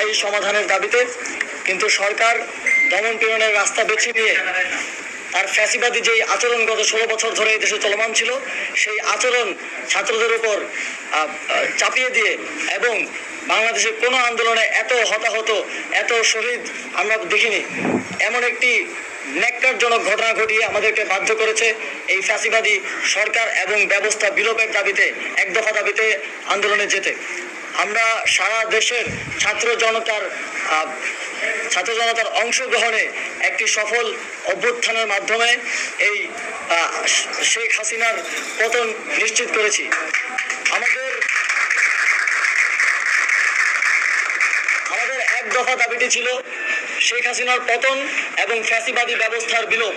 স্থায়ী সমাধানের দাবিতে কিন্তু সরকার দমন পীড়নের রাস্তা বেছে নিয়ে তার ফ্যাসিবাদী যেই আচরণ গত ষোলো বছর ধরে দেশে চলমান ছিল, সেই আচরণ ছাত্রদের উপর চাপিয়ে দিয়ে এবং বাংলাদেশের কোনো আন্দোলনে এত হতাহত, এত শহীদ আমরা দেখিনি। এমন একটি ন্যাক্কারজনক ঘটনা ঘটিয়ে আমাদেরকে বাধ্য করেছে এই ফ্যাসিবাদী সরকার এবং ব্যবস্থা বিলোপের দাবিতে, এক দফা দাবিতে আন্দোলনে যেতে। আমরা সারা দেশের ছাত্র জনতার ছাত্র জনতার অংশগ্রহণে একটি সফল অভ্যুত্থানের মাধ্যমে এই শেখ হাসিনার পতন নিশ্চিত করেছি। আমাদের আমাদের এক দফা দাবিটি ছিল শেখ হাসিনার পতন এবং ফ্যাসিবাদী ব্যবস্থার বিলোপ।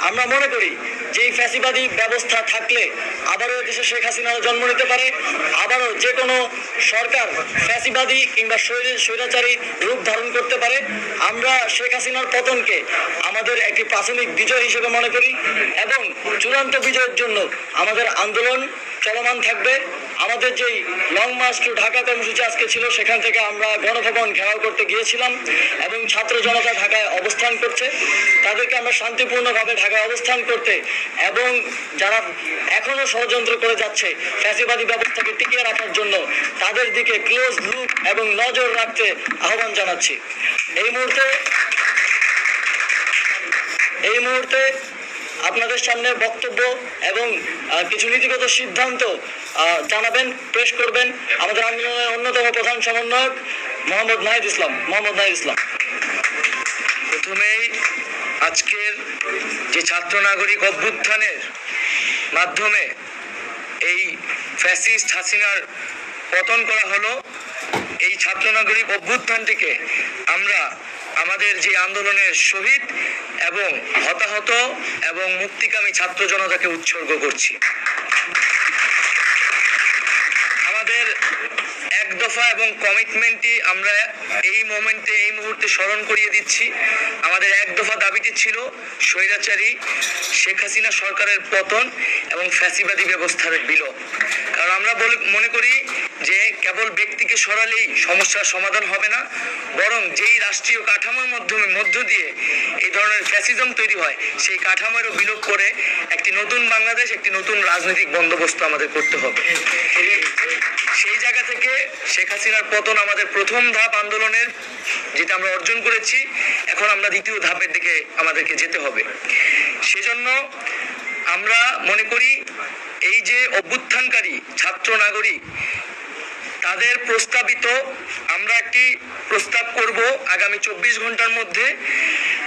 আমরা মনে করি যে এই ফ্যাসিবাদী ব্যবস্থা থাকলে আবারও দেশে শেখ হাসিনার জন্ম নিতে পারে, আবারও যে কোনো সরকার ফ্যাসিবাদী কিংবা স্বৈর- স্বৈরাচারী রূপ ধারণ করতে পারে, আমরা শেখ হাসিনার পতনকে আমাদের একটি প্রাথমিক বিজয় হিসেবে মনে করি এবং চূড়ান্ত বিজয়ের জন্য আমাদের আন্দোলন চলমান থাকবে। আমাদের যেই লং মার্চ টু ঢাকা কর্মসূচি আজকে ছিল, সেখান থেকে আমরা গণভবন ঘেরাও করতে গিয়েছিলাম এবং ছাত্র জনতা ঢাকায় অবস্থান করছে। তাদেরকে আমরা শান্তিপূর্ণভাবে ঢাকায় অবস্থান করতে এবং যারা এখনও ষড়যন্ত্র করে যাচ্ছে, ফ্যাসিবাদী ব্যবস্থাকে টিকিয়ে রাখার জন্য তাদের দিকে ক্লোজ লুক এবং নজর রাখতে আহ্বান জানাচ্ছি। এই মুহূর্তে এই মুহূর্তে আপনাদের সামনে বক্তব্য এবং কিছু নীতিগত সিদ্ধান্ত জানাবেন, পেশ করবেন আমাদের আন্দোলনের অন্যতম প্রধান সমন্বয়ক মোহাম্মদ নাহিদ ইসলাম। মোহাম্মদ নাহিদ ইসলাম। প্রথমেই আজকের যে ছাত্র নাগরিক অভ্যুত্থানের মাধ্যমে এই ফ্যাসিস্ট হাসিনার পতন করা হলো, এই ছাত্র নাগরিক অভ্যুত্থানটিকে আমরা আমাদের যে আন্দোলনের শহীদ এবং হতাহত এবং মুক্তিকামী ছাত্র জনতাকে উৎসর্গ করছি। আমাদের এক দফা এবং কমিটমেন্টটি আমরা এই মোমেন্টে এই মুহূর্তে স্মরণ করিয়ে দিচ্ছি। আমাদের এক দফা দাবিটি ছিল স্বৈরাচারী শেখ হাসিনা সরকারের পতন এবং ফ্যাসিবাদী ব্যবস্থার বিলোপ। কারণ আমরা মনে করি যে কেবল ব্যক্তিকে সরালেই সমস্যার সমাধান হবে না, বরং যেই রাষ্ট্রীয় কাঠামোর মাধ্যমে মধ্য দিয়ে এই ধরনের ফ্যাসিজম তৈরি হয়, সেই কাঠামোরও বিলোপ করে একটি নতুন বাংলাদেশ, একটি নতুন রাজনৈতিক বন্দোবস্ত আমাদের করতে হবে। সেই জায়গা থেকে শেখ হাসিনার পতন আমাদের প্রথম ধাপ আন্দোলনের, যেটা আমরা অর্জন করেছি, এখন আমরা দ্বিতীয় ধাপের দিকে আমাদেরকে যেতে হবে। সেজন্য আমরা মনে করি, এই যে অভ্যুত্থানকারী ছাত্র নাগরিক তাদের প্রস্তাবিত আমরা একটি প্রস্তাব করব আগামী চব্বিশ ঘণ্টার মধ্যে।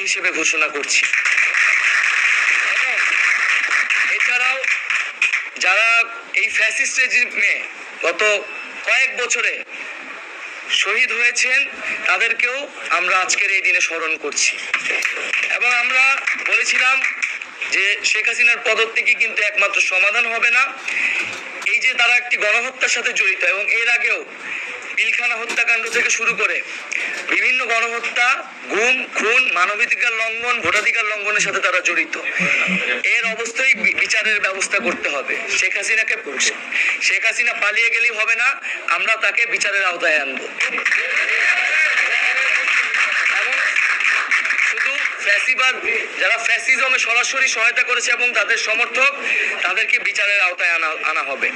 হিসেবে ঘোষণা করছি। এছাড়াও যারা এই ফ্যাসিস্ট রেজিমে গত কয়েক বছরে শহীদ হয়েছেন, তাদেরকেও আমরা আজকের এই দিনে স্মরণ করছি। এবং আমরা বলেছিলাম যে শেখ হাসিনার পদত্যাগই কিন্তু একমাত্র সমাধান হবে না। এই যে তারা একটি গণহত্যার সাথে জড়িত এবং এর আগেও পিলখানা হত্যাকাণ্ড থেকে শুরু করে বিভিন্ন গণহত্যা, গুম, খুন, মানবাধিকার লঙ্ঘন, ভোটাধিকার লঙ্ঘনের সাথে তারা জড়িত। এর অবস্থায় বিচারের ব্যবস্থা করতে হবে। শেখ হাসিনাকে শেখ হাসিনা পালিয়ে গেলেই হবে না, আমরা তাকে বিচারের আওতায় আনব এবং শুধু ফ্যাসিবাদ, যারা ফ্যাসিজমে সরাসরি সহায়তা করেছে এবং তাদের সমর্থক, তাদেরকে বিচারের আওতায় আনা আনা হবে।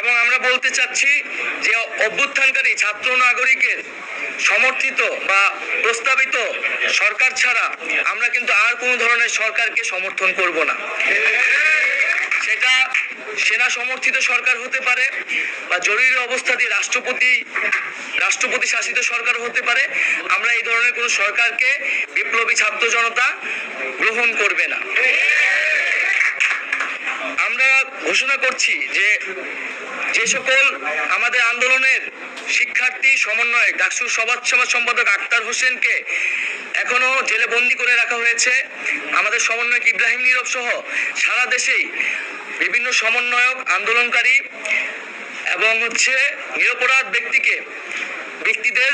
এবং আমরা বলতে চাচ্ছি যে অভ্যুত্থানকারী ছাত্র নাগরিকের সমর্থিত বা প্রস্তাবিত সরকার ছাড়া আমরা কিন্তু আর কোনো ধরনের সরকারকে সমর্থন করব না। সেনা সমর্থিত সরকার হতে পারে বা জরুরি অবস্থাতে রাষ্ট্রপতি রাষ্ট্রপতি শাসিত সরকার হতে পারে, আমরা এই ধরনের কোনো সরকারকে বিপ্লবী ছাত্র জনতা গ্রহণ করবে না। আমরা ঘোষণা করছি যে যে সকল আমাদের আন্দোলনের শিক্ষার্থী, সমন্বয়ক ডাকসুর সমাজ সমাজ সম্পাদক আক্তার হোসেনকে এখনও জেলে বন্দি করে রাখা হয়েছে। আমাদের সমন্বয়ক ইব্রাহিম নীরব সহ সারা দেশেই বিভিন্ন সমন্বয়ক, আন্দোলনকারী এবং হচ্ছে নিরপরাধ ব্যক্তিকে, ব্যক্তিদের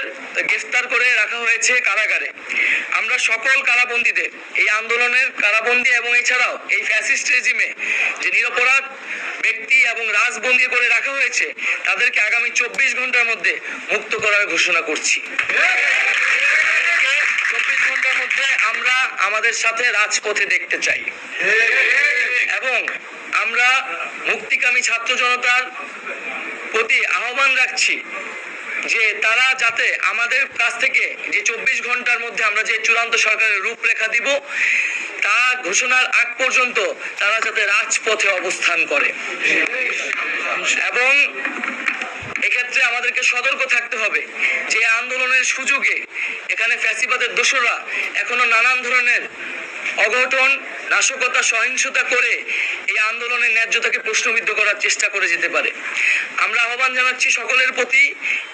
গ্রেফতার করে রাখা হয়েছে কারাগারে। আমরা সকল কারাবন্দীদের, এই আন্দোলনের কারাবন্দী এবং এছাড়াও এই ফ্যাসিস্ট রেজিমে যে নিরপরাধ ব্যক্তি এবং রাজবন্দী করে রাখা হয়েছে, তাদেরকে আগামী চব্বিশ ঘণ্টার মধ্যে মুক্ত করার ঘোষণা করছি। মধ্যে আমরা আমাদের সাথে রাজপথে দেখতে চাই। এবং আমরা মুক্তিকামী ছাত্র জনতার প্রতি আহ্বান রাখছি যে তারা যাতে আমাদের কাছ থেকে যে চব্বিশ ঘণ্টার মধ্যে আমরা যে চূড়ান্ত সরকারের রূপরেখা দিব, তা ঘোষণার আগ পর্যন্ত তারা যাতে রাজপথে অবস্থান করে। এবং এক্ষেত্রে আমাদেরকে সতর্ক থাকতে হবে যে আন্দোলনের সুযোগে এখানে ফ্যাসিবাদের দোষরা এখনও নানান ধরনের অঘটন, নাশকতা, সহিংসতা করে এই আন্দোলনের ন্যায্যতাকে প্রশ্নবিদ্ধ করার চেষ্টা করে যেতে পারে। আমরা আহ্বান জানাচ্ছি সকলের প্রতি,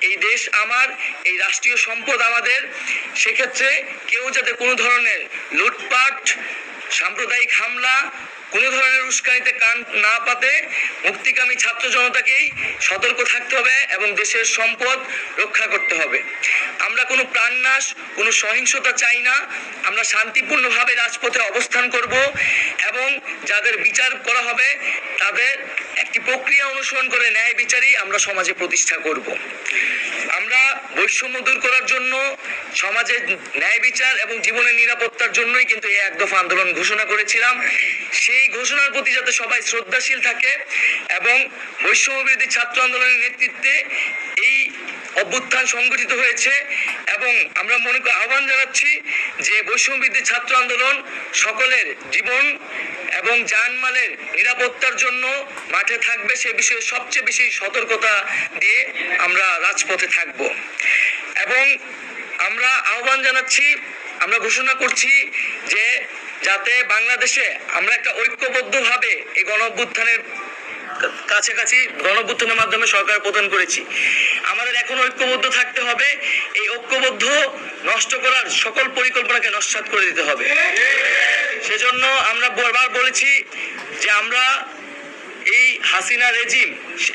এই দেশ আমার, এই রাষ্ট্রীয় সম্পদ আমাদের। সেক্ষেত্রে কেউ যাতে কোনো ধরনের লুটপাট, সাম্প্রদায়িক হামলা কোনো ধরনের উস্কানিতে কান না পাতে মুক্তিকামী ছাত্র জনতাকেই সতর্ক থাকতে হবে এবং দেশের সম্পদ রক্ষা করতে হবে। আমরা কোনো প্রাণনাশ, কোনো সহিংসতা চাই না। আমরা শান্তিপূর্ণভাবে রাজপথে অবস্থান করব এবং যাদের বিচার করা হবে, তাদের একটি প্রক্রিয়া অনুসরণ করে ন্যায় বিচারই আমরা সমাজে প্রতিষ্ঠা করব। আমরা বৈষম্য দূর করার জন্য, সমাজে ন্যায় বিচার এবং জীবনের নিরাপত্তার জন্যই কিন্তু এই এক দফা আন্দোলন ঘোষণা করেছিলাম। সেই ঘোষণার প্রতি যাতে সবাই শ্রদ্ধাশীল থাকে এবং বৈষম্য বিরোধী ছাত্র আন্দোলনের নেতৃত্বে এই অভ্যুত্থান সংগঠিত হয়েছে এবং আমরা মনে করি, আহ্বান জানাচ্ছি যে বৈষম্যবিদ্যুৎ ছাত্র আন্দোলন সকলের জীবন এবং জানমালের নিরাপত্তার জন্য মাঠে থাকবে। সে বিষয়ে সবচেয়ে বেশি সতর্কতা দিয়ে আমরা রাজপথে থাকব। এবং আমরা আহ্বান জানাচ্ছি, আমরা ঘোষণা করছি যে যাতে বাংলাদেশে আমরা একটা ঐক্যবদ্ধভাবে এই গণঅভ্যুত্থানের কাছাকাছি গণভ্যুত্থানের মাধ্যমে সরকার প্রদান করেছি। আমাদের এখন ঐক্যবদ্ধ থাকতে হবে, এই ঐক্যবদ্ধ নষ্ট করার সকল পরিকল্পনাকে নস্বাত করে দিতে হবে। সেজন্য আমরা বারবার বলেছি যে আমরা এই হাসিনা রেজিম,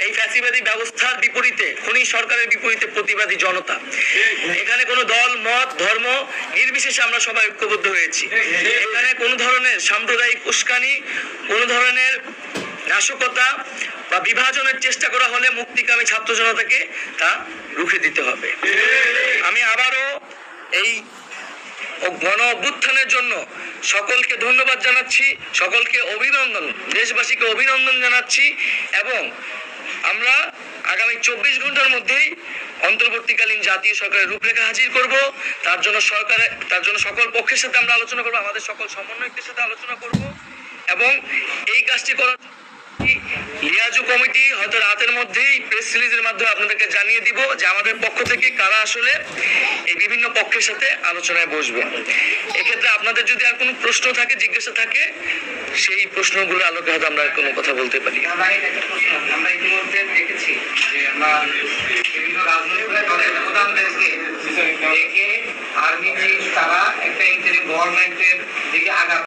এই ফ্যাসিবাদী ব্যবস্থার বিপরীতে খনি সরকারের বিপরীতে প্রতিবাদী জনতা। এখানে কোনো দল, মত, ধর্ম নির্বিশেষে আমরা সবাই ঐক্যবদ্ধ হয়েছি। এখানে কোনো ধরনের সাম্প্রদায়িক উস্কানি, কোনো ধরনের নাশকতা বা বিভাজনের চেষ্টা করা হলে মুক্তিকামী ছাত্র জনতাকে তা রুখে দিতে হবে। আমি আবারও এই গণ অভ্যুত্থানের জন্য সকলকে ধন্যবাদ জানাচ্ছি, সকলকে অভিনন্দন, দেশবাসীকে অভিনন্দন জানাচ্ছি এবং আমরা আগামী চব্বিশ ঘণ্টার মধ্যেই অন্তর্বর্তীকালীন জাতীয় সরকারের রূপরেখা হাজির করব। তার জন্য সরকারের, তার জন্য সকল পক্ষের সাথে আমরা আলোচনা করব, আমাদের সকল সমন্বয়কের সাথে আলোচনা করব এবং এই কাজটি করার লিয়াজু কমিটি হয়তো রাতের মধ্যেই প্রেস রিলিজের মাধ্যমে আপনাদেরকে জানিয়ে দিব যে আমাদের পক্ষ থেকে কারা আসলে এই বিভিন্ন পক্ষের সাথে আলোচনায় বসবে। এক্ষেত্রে আপনাদের যদি আর কোনো প্রশ্ন থাকে, জিজ্ঞাসা থাকে, সেই প্রশ্নগুলো আলোকে হয়তো আমরা কোনো কথা বলতে পারি। আমরা ইতিমধ্যে দেখেছি আর্মি তারা একটা গভর্নমেন্টের দিকে আঘাত